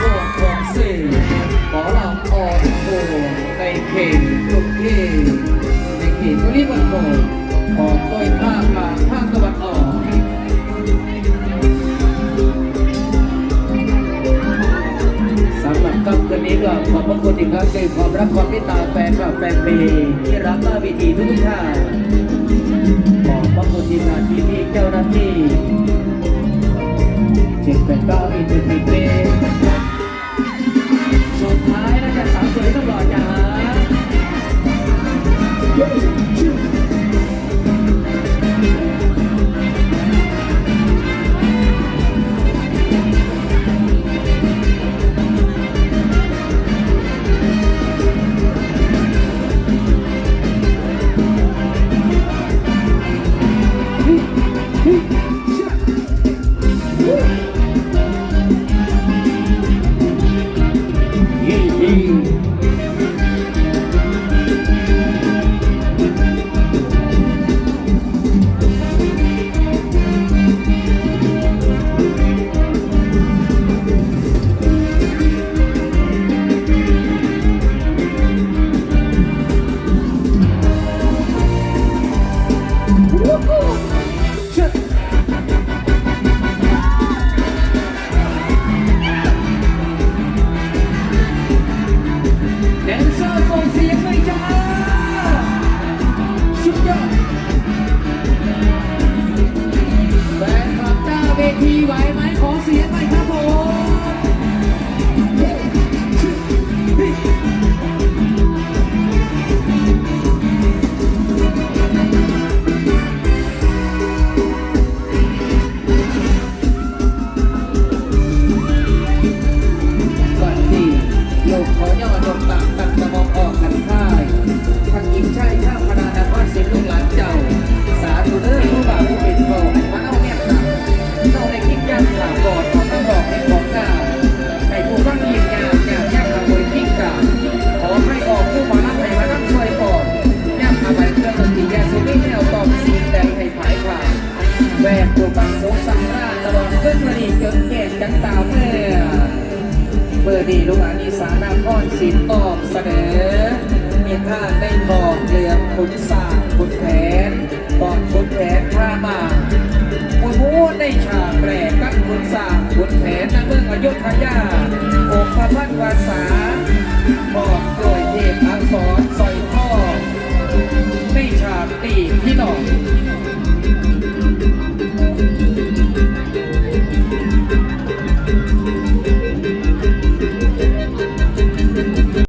พวกของสื่อหมอลำออนโกในเขตกรุงเทพในเขตปริมณฑลของโดยภาคกลางภาคตะวันออกสำหรับค่ำคืนนี้ก็ขอบพระคุณอีกครั้งในความรักความเมตตาแฟนคลับแฟนเพลงที่รักหน้าเวทีทุกๆท่านขอบพระคุณทีมงานที่มีเจ้าหน้าที่ แดนเซอร์ส่งเสียงเลยจ้าสุดยอดแฟนคลับจ้าเวทีไหวไหมขอ ดีลูกหลานอีสานนครศรีตอบเสนอ มีท่าได้บอกเรื่องขุนสาขุนแผนปอดขุนแผนท่ามาโอ้โหได้ฉากแปรกับขุนสาขุนแผนในเมืองอยุธยาอกพะพันวาสาบอกโดยเทพอักษรสอยท่อในฉากตีพี่น้อง